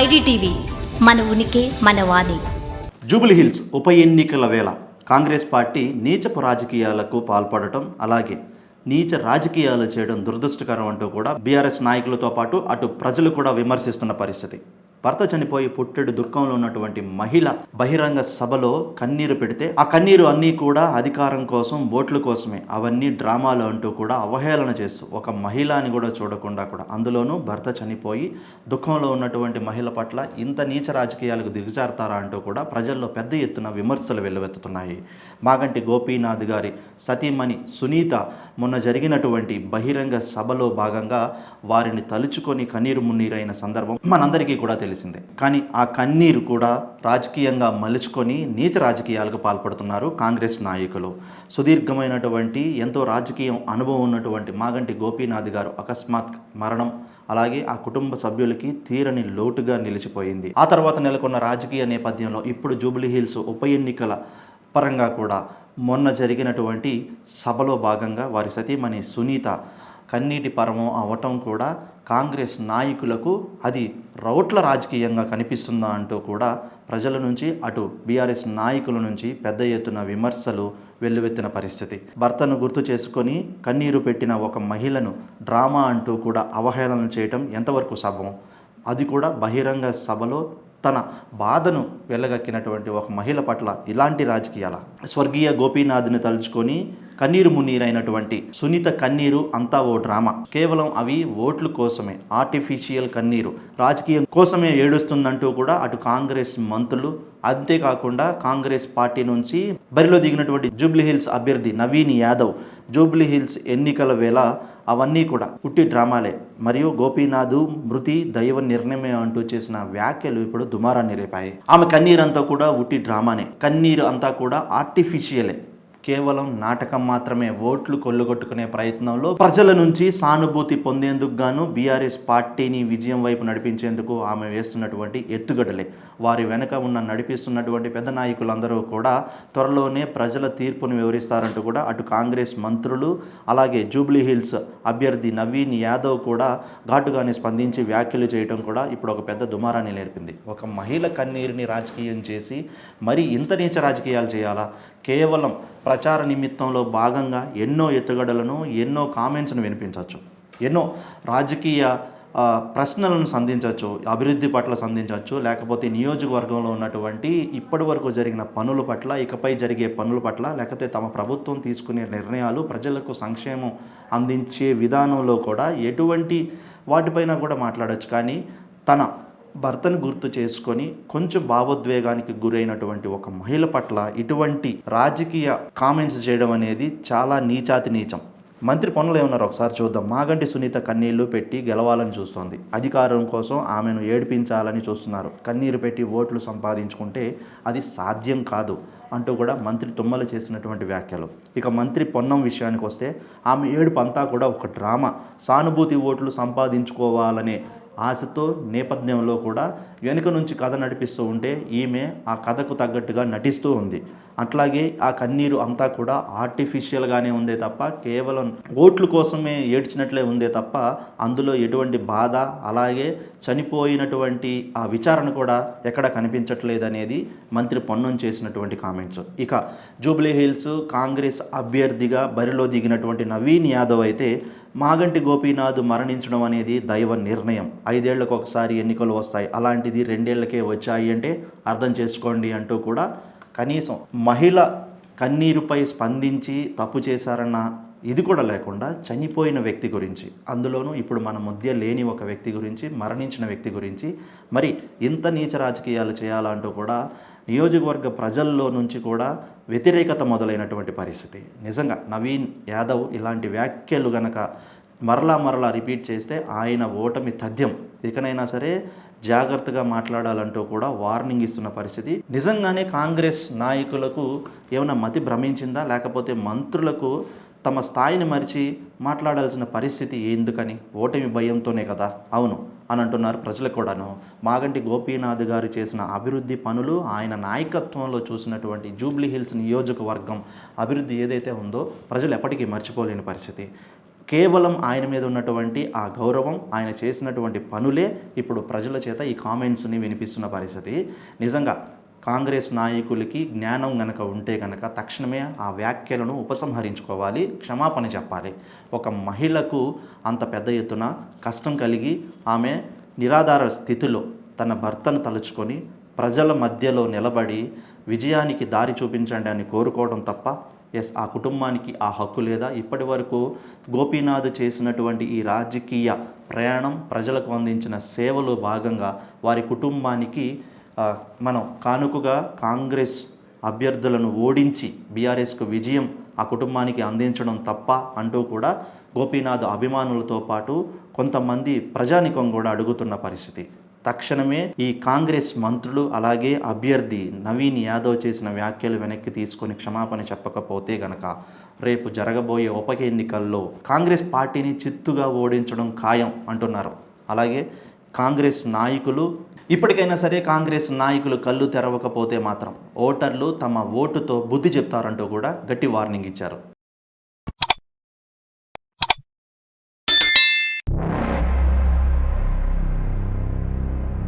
IDTV మన ఉనికి మన వాణి. జూబిలీ హిల్స్ ఉప ఎన్నికల వేళ కాంగ్రెస్ పార్టీ నీచపు రాజకీయాలకు పాల్పడటం అలాగే నీచ రాజకీయాలు చేయడం దురదృష్టకరం అంటూ కూడా బీఆర్ఎస్ నాయకులతో పాటు అటు ప్రజలు కూడా విమర్శిస్తున్న పరిస్థితి. భర్త చనిపోయి పుట్టెడు దుఃఖంలో ఉన్నటువంటి మహిళ బహిరంగ సభలో కన్నీరు పెడితే ఆ కన్నీరు అన్నీ కూడా అధికారం కోసం ఓట్ల కోసమే. అవన్నీ డ్రామాలు అంటూ కూడా అవహేళన చేస్తూ ఒక మహిళ అని కూడా చూడకుండా కూడా అందులోనూ భర్త చనిపోయి దుఃఖంలో ఉన్నటువంటి మహిళ పట్ల ఇంత నీచ రాజకీయాలకు దిగజారుతారా అంటూ కూడా ప్రజల్లో పెద్ద ఎత్తున విమర్శలు వెల్లువెత్తుతున్నాయి. మాగంటి గోపీనాథ్ గారి సతీమణి సునీత మొన్న జరిగినటువంటి బహిరంగ సభలో భాగంగా వారిని తలుచుకొని కన్నీరు మున్నీరైన సందర్భం మనందరికీ కూడా తెలిసిందే. కానీ ఆ కన్నీరు కూడా రాజకీయంగా మలుచుకొని నీచ రాజకీయాలకు పాల్పడుతున్నారు కాంగ్రెస్ నాయకులు. సుదీర్ఘమైనటువంటి ఎంతో రాజకీయం అనుభవం ఉన్నటువంటి మాగంటి గోపీనాథ్ గారు అకస్మాత్ మరణం అలాగే ఆ కుటుంబ సభ్యులకి తీరని లోటుగా నిలిచిపోయింది. ఆ తర్వాత నెలకొన్న రాజకీయ నేపథ్యంలో ఇప్పుడు జూబ్లీ హిల్స్ ఉప ఎన్నికల పరంగా కూడా మొన్న జరిగినటువంటి సభలో భాగంగా వారి సతీమణి సునీత కన్నీటి పరమం అవటం కూడా కాంగ్రెస్ నాయకులకు అది రౌట్ల రాజకీయంగా కనిపిస్తుందా అంటూ కూడా ప్రజల నుంచి అటు బీఆర్ఎస్ నాయకుల నుంచి పెద్ద ఎత్తున విమర్శలు వెల్లువెత్తిన పరిస్థితి. భర్తను గుర్తు చేసుకొని కన్నీరు పెట్టిన ఒక మహిళను డ్రామా అంటూ కూడా అవహేళన చేయటం ఎంతవరకు సభం అది కూడా బహిరంగ సభలో తన బాధను వెళ్ళగక్కినటువంటి ఒక మహిళ పట్ల ఇలాంటి రాజకీయాల స్వర్గీయ గోపీనాథ్ని తలుచుకొని కన్నీరు మున్నీరైనటువంటి సునీత కన్నీరు అంతా ఓ డ్రామా. కేవలం అవి ఓట్ల కోసమే ఆర్టిఫిషియల్ కన్నీరు. రాజకీయం కోసమే ఏడుస్తుందంటూ కూడా అటు కాంగ్రెస్ మంత్రులు అంతేకాకుండా కాంగ్రెస్ పార్టీ నుంచి బరిలో దిగినటువంటి జూబ్లీహిల్స్ అభ్యర్థి నవీన్ యాదవ్. జూబ్లీహిల్స్ ఎన్నికల వేళ అవన్నీ కూడా పుట్టి డ్రామాలే. మరియు గోపీనాథు మృతి దైవ నిర్ణయమే అంటూ చేసిన వ్యాఖ్యలు ఇప్పుడు దుమారాన్ని రేపాయి. ఆమె కన్నీరంతా కూడా ఉట్టి డ్రామానే. కన్నీరు అంతా కూడా ఆర్టిఫిషియలే కేవలం నాటకం మాత్రమే ఓట్లు కొల్లుగొట్టుకునే ప్రయత్నంలో ప్రజల నుంచి సానుభూతి పొందేందుకు గాను బీఆర్ఎస్ పార్టీని విజయం వైపు నడిపించేందుకు ఆమె వేస్తున్నటువంటి ఎత్తుగడలే. వారి వెనక ఉన్న నడిపిస్తున్నటువంటి పెద్ద నాయకులందరూ కూడా త్వరలోనే ప్రజల తీర్పును వివరిస్తారంటూ కూడా అటు కాంగ్రెస్ మంత్రులు అలాగే జూబ్లీ హిల్స్ అభ్యర్థి నవీన్ యాదవ్ కూడా ఘాటుగానే స్పందించి వ్యాఖ్యలు చేయడం కూడా ఇప్పుడు ఒక పెద్ద దుమారాన్ని నేర్పింది. ఒక మహిళ కన్నీరుని రాజకీయం చేసి మరి ఇంత నీచ రాజకీయాలు చేయాలా? కేవలం ప్రచార నిమిత్తంలో భాగంగా ఎన్నో ఎత్తుగడలను ఎన్నో కామెంట్స్ను వినిపించవచ్చు ఎన్నో రాజకీయ ప్రశ్నలను సంధించవచ్చు అభివృద్ధి పట్ల సంధించవచ్చు లేకపోతే నియోజకవర్గంలో ఉన్నటువంటి ఇప్పటి వరకు జరిగిన పనుల పట్ల ఇకపై జరిగే పనుల పట్ల లేకపోతే తమ ప్రభుత్వం తీసుకునే నిర్ణయాలు ప్రజలకు సంక్షేమం అందించే విధానంలో కూడా ఎటువంటి వాటిపైన కూడా మాట్లాడవచ్చు కానీ తన భర్తను గుర్తు చేసుకొని కొంచెం భావోద్వేగానికి గురైనటువంటి ఒక మహిళ పట్ల ఇటువంటి రాజకీయ కామెంట్స్ చేయడం అనేది చాలా నీచాతి నీచం. మంత్రి పనులు ఏమన్నారు ఒకసారి చూద్దాం. మాగంటి సునీత కన్నీళ్ళు పెట్టి గెలవాలని చూస్తోంది. అధికారం కోసం ఆమెను ఏడిపించాలని చూస్తున్నారు. కన్నీరు పెట్టి ఓట్లు సంపాదించుకుంటే అది సాధ్యం కాదు అంటూ కూడా మంత్రి తుమ్మలు చేసినటువంటి వ్యాఖ్యలు. ఇక మంత్రి పొన్నం విషయానికి వస్తే ఆమె ఏడుపు అంతా కూడా ఒక డ్రామా. సానుభూతి ఓట్లు సంపాదించుకోవాలనే ఆశతో నేపథ్యంలో కూడా వెనుక నుంచి కథ నడిపిస్తూ ఉంటే ఈమె ఆ కథకు తగ్గట్టుగా నటిస్తూ ఉంది. అట్లాగే ఆ కన్నీరు అంతా కూడా ఆర్టిఫిషియల్గానే ఉందే తప్ప కేవలం ఓట్ల కోసమే ఏడ్చినట్లే ఉందే తప్ప అందులో ఎటువంటి బాధ అలాగే చనిపోయినటువంటి ఆ విచారణ కూడా ఎక్కడ కనిపించట్లేదు అనేది మంత్రి పొన్నం చేసినటువంటి కామెంట్స్ ఇక జూబ్లీ హిల్స్ కాంగ్రెస్ అభ్యర్థిగా బరిలో దిగినటువంటి నవీన్ యాదవ్ అయితే మాగంటి గోపీనాథ్ మరణించడం అనేది దైవ నిర్ణయం. ఐదేళ్ళకు ఒకసారి ఎన్నికలు వస్తాయి. అలాంటిది రెండేళ్ళకే వచ్చాయి అంటే అర్థం చేసుకోండి అంటూ కూడా కనీసం మహిళ కన్నీరుపై స్పందించి తప్పు చేశారన్న ఇది కూడా లేకుండా చనిపోయిన వ్యక్తి గురించి అందులోనూ ఇప్పుడు మన మధ్య లేని ఒక వ్యక్తి గురించి మరణించిన వ్యక్తి గురించి మరి ఇంత నీచ రాజకీయాలు చేయాలంటూ కూడా నియోజకవర్గ ప్రజల్లో నుంచి కూడా వ్యతిరేకత మొదలైనటువంటి పరిస్థితి. నిజంగా నవీన్ యాదవ్ ఇలాంటి వ్యాఖ్యలు గనక మరలా మరలా రిపీట్ చేస్తే ఆయన ఓటమి తథ్యం. ఇకనైనా సరే జాగ్రత్తగా మాట్లాడాలంటూ కూడా వార్నింగ్ ఇస్తున్న పరిస్థితి. నిజంగానే కాంగ్రెస్ నాయకులకు ఏమైనా మతి భ్రమించిందా? లేకపోతే మంత్రులకు తమ స్థాయిని మరిచి మాట్లాడాల్సిన పరిస్థితి ఎందుకని ఓటమి భయంతోనే కదా. అవును అని అంటున్నారు ప్రజలు కూడాను. మాగంటి గోపీనాథ్ గారు చేసిన అభివృద్ధి పనులు ఆయన నాయకత్వంలో చూసినటువంటి జూబ్లీ హిల్స్ నియోజకవర్గం అభివృద్ధి ఏదైతే ఉందో ప్రజలు ఎప్పటికీ మర్చిపోలేని పరిస్థితి. కేవలం ఆయన మీద ఉన్నటువంటి ఆ గౌరవం ఆయన చేసినటువంటి పనులే ఇప్పుడు ప్రజల చేత ఈ కామెంట్స్ని వినిపిస్తున్న పరిస్థితి. నిజంగా కాంగ్రెస్ నాయకులకి జ్ఞానం గనక ఉంటే గనక తక్షణమే ఆ వ్యాఖ్యలను ఉపసంహరించుకోవాలి క్షమాపణ చెప్పాలి. ఒక మహిళకు అంత పెద్ద ఎత్తున కష్టం కలిగి ఆమె నిరాధార స్థితిలో తన భర్తను తలుచుకొని ప్రజల మధ్యలో నిలబడి విజయానికి దారి చూపించండి అని కోరుకోవడం తప్ప ఎస్ ఆ కుటుంబానికి ఆ హక్కు లేదా? ఇప్పటి వరకు గోపీనాథ్ చేసినటువంటి ఈ రాజకీయ ప్రయాణం ప్రజలకు అందించిన సేవలో భాగంగా వారి కుటుంబానికి మనం కానుకగా కాంగ్రెస్ అభ్యర్థులను ఓడించి బీఆర్ఎస్కు విజయం ఆ కుటుంబానికి అందించడం తప్ప అంటూ కూడా గోపీనాథ్ అభిమానులతో పాటు కొంతమంది ప్రజానికం కూడా అడుగుతున్న పరిస్థితి. తక్షణమే ఈ కాంగ్రెస్ మంత్రులు అలాగే అభ్యర్థి నవీన్ యాదవ్ చేసిన వ్యాఖ్యలు వెనక్కి తీసుకొని క్షమాపణ చెప్పకపోతే గనక రేపు జరగబోయే ఉప ఎన్నికల్లో కాంగ్రెస్ పార్టీని చిత్తుగా ఓడించడం ఖాయం అంటున్నారు. అలాగే కాంగ్రెస్ నాయకులు ఇప్పటికైనా సరే కాంగ్రెస్ నాయకులు కళ్ళు తెరవకపోతే మాత్రం ఓటర్లు తమ ఓటుతో బుద్ధి చెప్తారంటూ కూడా గట్టి వార్నింగ్ ఇచ్చారు.